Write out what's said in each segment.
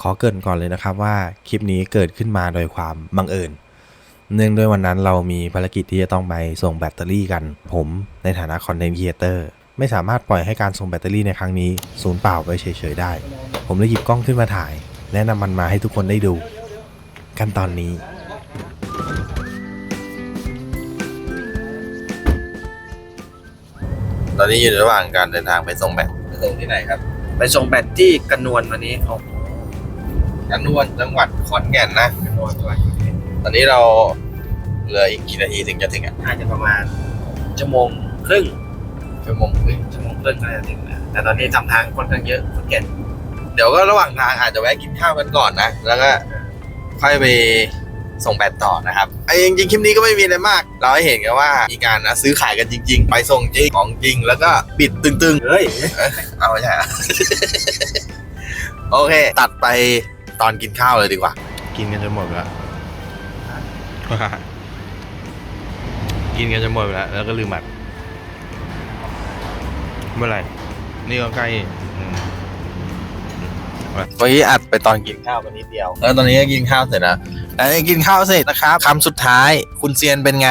ขอเกรินก่อนเลยนะครับว่าคลิปนี้เกิดขึ้นมาโดยความบังเอิญ เนื่องด้วยวันนั้นเรามีภารกิจที่จะต้องไปส่งแบตเตอรี่กัน ผมในฐานะคอนเทนต์ครีเอเตอร์ไม่สามารถปล่อยให้การส่งแบตเตอรี่ในครั้งนี้สูญเปล่าไปเฉยๆได้ ผมเลยหยิบกล้องขึ้นมาถ่าย และนำมันมาให้ทุกคนได้ดู กันตอนนี้ตอนนี้อยู่ระหว่างการเดินทางไปส่งแบตไปส่งที่ไหนครับ ไปส่งแบตที่กระนวลวันนี้โอ้โห กันนวลจังหวัดขอนแก่นนะกระนวลวันนี้ตอนนี้เราเหลืออีกกี่นาทีถึงจะถึงอะน่าจะประมาณชั่วโมงครึ่งชั่วโมงครึ่งชั่วโมงครึ่งก็จะถึงนะแต่ตอนนี้ทำทางค่อนข้างเยอะขอนแก่นเดี๋ยวก็ระหว่างทางอาจจะแวะกินข้าวกันก่อนนะ แล้วก็ค่อยไปส่งแบตต่อนะครับไอ้จริงๆคลิปนี้ก็ไม่มีอะไรมาก เราให้เห็นกันว่ามีการนะซื้อขายกันจริง ๆ ไปส่งจริงของจริง แล้วก็บิดตึงเฮ้ยๆเอาไม่ใช่เหรอโอเค ตัดไป ตอนกินข้าวเลยดีกว่า กินกันจนหมดแล้ว กินกันจนหมดแล้ว แล้วก็ลืมอัดเมื่อไหร่ นี่ก็ใกล้อืมเมื่อกี้อัดไปตอนกินข้าวไปนิดเดียว แล้วตอนนี้ก็กินข้าวเสร็จแล้วแล้วกินข้าวเสร็จนะครับคำสุดท้าย คุณเซียนเป็นไง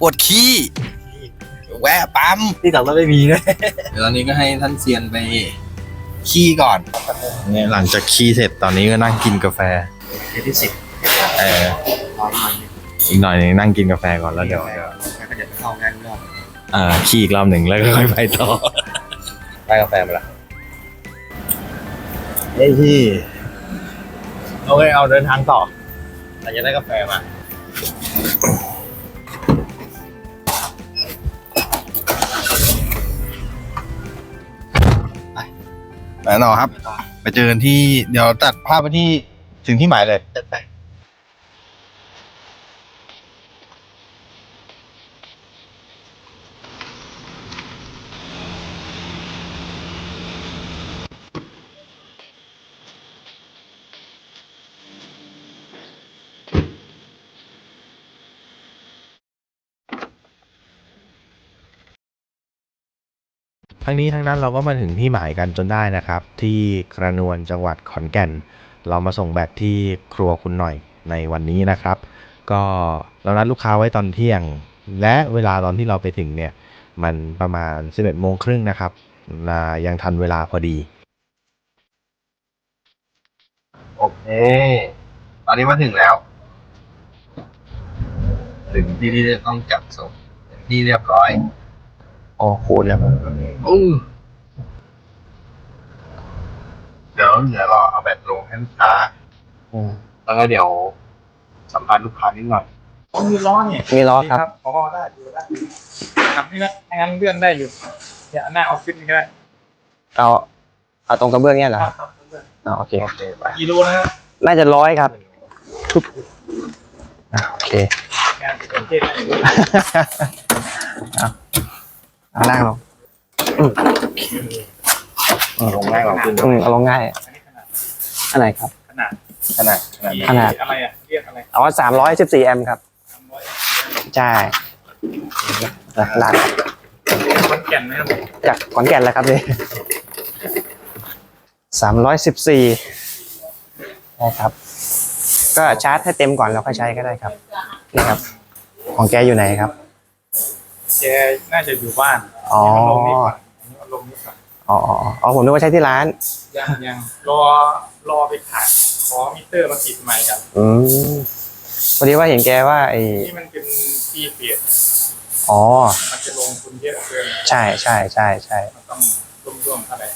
ปวดขี้แวะปั๊มที่ต่างเราไม่มีนะ เดี๋ยวตอนนี้ก็ให้ท่านเซียนไป ขี้ก่อนเนี่ยหลังจากขี้เสร็จตอนนี้ก็นั่งกินกาแฟเที่สิบเออร้อยมันอีกหน่อยนึงนั่งกินกาแฟก่อนแล้วเดี๋ยวแล้วก็เดี๋ยวไปเข้างานรอบอ่อขี้อีกรอบหนึ่งแล้วก็ค่อยไปต่อได้กาแฟมาละเฮ้ยพี่โอเคเอาเดินทางต่อเราจะได้กาแฟมา ไปต่อครับ ไปเจอกันที่เดี๋ยวตัดภาพไปที่ถึงที่หมายเลย จัดไป ทั้งนี้ทั้งนั้นเราก็มาถึงที่หมายกันจนได้นะครับ ที่กระนวนจังหวัดขอนแก่น เรามาส่งแบตที่ครัวคุณหน่อยในวันนี้นะครับ ก็เรานัดลูกค้าไว้ตอนเที่ยง และเวลาตอนที่เราไปถึงเนี่ยมันประมาณ 11โมงครึ่งนะครับนายังทันเวลาพอดี โอเค ตอนนี้มาถึงแล้ว ถึงที่ที่จะต้องจัดส่งที่เรียบร้อย โอ้โหเดี๋ยวอู้เดี๋ยวเดี๋ยวรอเอาแบบลงให้ลูกค้าอืมแล้วก็เดี๋ยวสัมภาษณ์ลูกค้านิดหน่อยอ๋อมีล้อเนี่ยมีล้อครับ อ๋อได้อยู่ได้ครับนี่นะงั้นเลื่อนได้อยู่ เดี๋ยวหน้าออฟฟิศนี่ก็ได้เอาเอาตรงกระเบื้องเนี่ยเหรอครับครับเลื่อนอ๋อโอเคโอเคไปกิโลนะฮะน่าจะร้อยครับปุ๊บอะโอเคงาน เป็นเทศได้อยู่เอาล่างลงลงง่ายกว่าขึ้นอืมเอาลงง่ายอันนี้ขนาดอันไหนครับ ขนาดขนาดขนาดขนาด อะไรอะ เรียกอะไรเอาสามร้อยสิบสี่แอมป์ครับ สามร้อยใช่ลากคนแก่นนะครับผมจากขอนแก่นแล้วครับนี่สามร้อยสิบสี่นะครับ ก็ชาร์จให้เต็มก่อนแล้วค่อยใช้ก็ได้ครับ นี่ครับ ของแกอยู่ไหนครับ แกน่าจะอยู่บ้านอ๋อ ลงนี่ก่อนเอาลงนี่ก่อนอ๋ออ๋ออ๋อผมนึกว่าใช้ที่ร้าน ยังยังรอรอไปถ่ายขอมิเตอร์มาติดใหม่กันอืมพอดีว่าเห็นแกว่าไอ้นี่มันเป็นที่เปลี่ยนอ๋อ มันจะลงทุนเยอะเกินใช่ใช่ใช่ใช่ มันต้องร่วมๆเท่าไหร่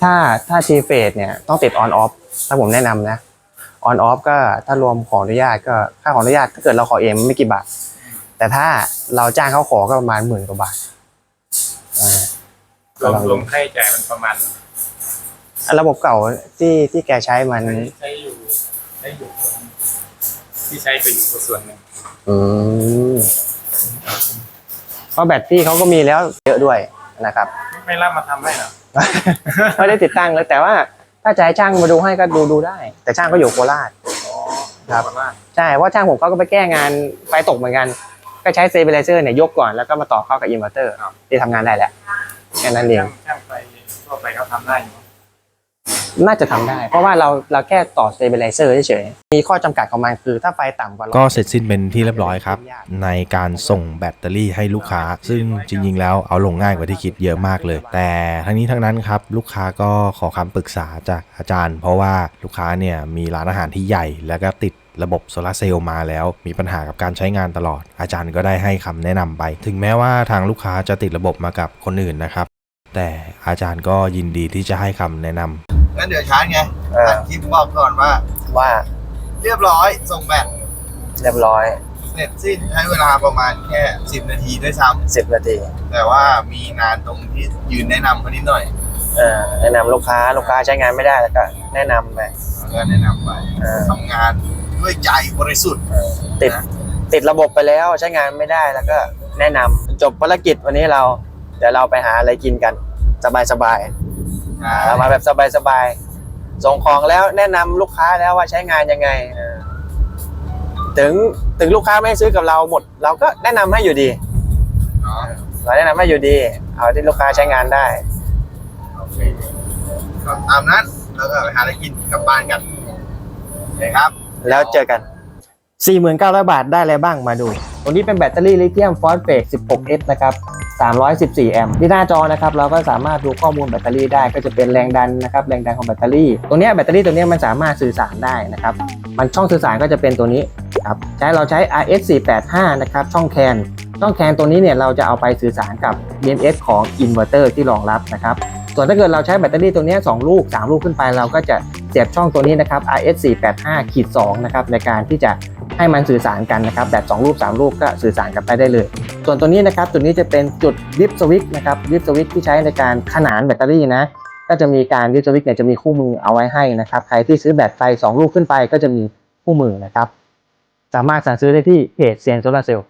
ถ้าถ้าทีเฟสเนี่ยต้องติดออนออฟถ้าผมแนะนำนะออนออฟก็ถ้ารวมขออนุญาตก็ค่าขออนุญาตถ้าเกิดเราขอเองไม่กี่บาท แต่ถ้าเราจ้างเขาขอก็ประมาณหมื่นกว่าบาทอ่ารวมรวมค่าใช้จ่ายมันประมาณอะระบบเก่าที่ที่แกใช้มันใช้อยู่ใช้อยู่ส่วนที่ใช้ไปอยู่ส่วนหนึ่งอืมเพราะแบตพี่เขาก็มีแล้วเยอะด้วยนะครับ ไม่รับมาทำให้หรอไม่ได้ติดตั้งเลยแต่ว่าถ้าจะให้ช่างมาดูให้ก็ดูดูได้ แต่ช่างก็อยู่โคราชครับว่าใช่เพราะช่างผมเขาก็ไปแก้งานไฟตกเหมือนกัน ก็ใช้เซเบลเซอร์เนี่ยยกก่อนแล้วก็มาต่อเข้ากับอินเวอร์เตอร์ที่ทำงานได้แหละแค่นั้นเองช่างช่างไฟทั่วไปเขาทำได้อยู่น่าจะทำได้ เพราะว่าเราเราแค่ต่อ stabilizer เฉยๆ มีข้อจำกัดของมันคือถ้าไฟต่ำกว่าก็เสร็จสิ้นเป็นที่เรียบร้อยครับ ในการส่งแบตเตอรี่ให้ลูกค้า ซึ่งจริงๆแล้วเอาลงง่ายกว่าที่คิดเยอะมากเลย แต่ทั้งนี้ทั้งนั้นครับลูกค้าก็ขอคำปรึกษาจากอาจารย์ เพราะว่าลูกค้าเนี่ยมีร้านอาหารที่ใหญ่แล้วก็ติดระบบโซลาร์เซลล์มาแล้วมีปัญหากับการใช้งานตลอด อาจารย์ก็ได้ให้คำแนะนำไป ถึงแม้ว่าทางลูกค้าจะติดระบบมากับคนอื่นนะครับ แต่อาจารย์ก็ยินดีที่จะให้คำแนะนำงั้นเดี๋ยวชาร์จไงเออตัดคลิปบอกก่อนว่าว่าเรียบร้อยส่งแบตเรียบร้อยเสร็จสิ้นใช้เวลาประมาณแค่ 10 นาทีด้วยซ้10นาทีำแต่ว่ามีงานตรงที่ยืนแนะนำเขานิดหน่อยเออแนะนำลูกค้าลูกค้าใช้งานไม่ได้แล้วก็แนะนำไปแล้วก็แนะนำไปเออทำงาน ด้วยใจบริสุทธิ์ติดติดระบบไปแล้วใช้งานไม่ได้แล้วก็แนะนำจบภารกิจวันนี้เรา เดี๋ยวเราไปหาอะไรกินกันสบายๆเรามาแบบสบายๆส่งของแล้วแนะนำลูกค้าแล้วว่าใช้งานยังไงเออถึงถึงลูกค้าไม่ซื้อกับเราหมด เราก็แนะนำให้อยู่ดี เนาะเราแนะนำให้อยู่ดี เอาที่ลูกค้าใช้งานได้ โอเคก็ตามนั้นแล้วก็ไปหาอะไรกินกลับบ้านกันโอเคครับ แล้วเจอกัน 49,000 บาทได้อะไรบ้างมาดูตรงนี้เป็นแบตเตอรี่ลิเธียมฟอสเฟต 16S นะครับ 314 แอมป์ที่หน้าจอนะครับเราก็สามารถดูข้อมูลแบตเตอรี่ได้ก็จะเป็นแรงดันนะครับแรงดันของแบตเตอรี่ตรงนี้แบตเตอรี่ตัวนี้มันสามารถสื่อสารได้นะครับ มันช่องสื่อสารก็จะเป็นตัวนี้ครับใช้เราใช้ RS485 นะครับช่องแคนช่องแคนตัวนี้เนี่ยเราจะเอาไปสื่อสารกับ BMS ของอินเวอร์เตอร์ที่รองรับนะครับส่วนถ้าเกิดเราใช้แบตเตอรี่ตัวนี้2ลูก 3 ลูกขึ้นไปเราก็จะ เสียบช่องตัวนี้นะครับ RS485 ขีด2นะครับในการที่จะให้มันสื่อสารกันนะครับแบบ2ลูก3ลูกก็สื่อสารกันไปได้เลย ส่วนตัวนี้นะครับตัวนี้จะเป็นจุดดิฟสวิตนะครับดิฟสวิตที่ใช้ในการขนานแบตเตอรี่นะก็จะมีการดิฟสวิตเนี่ยจะมีคู่มือเอาไว้ให้นะครับใครที่ซื้อแบตไฟ 2 ลูกขึ้นไปก็จะมีคู่มือนะครับสามารถสั่งซื้อได้ที่เพจเซียนโซลาเซลล์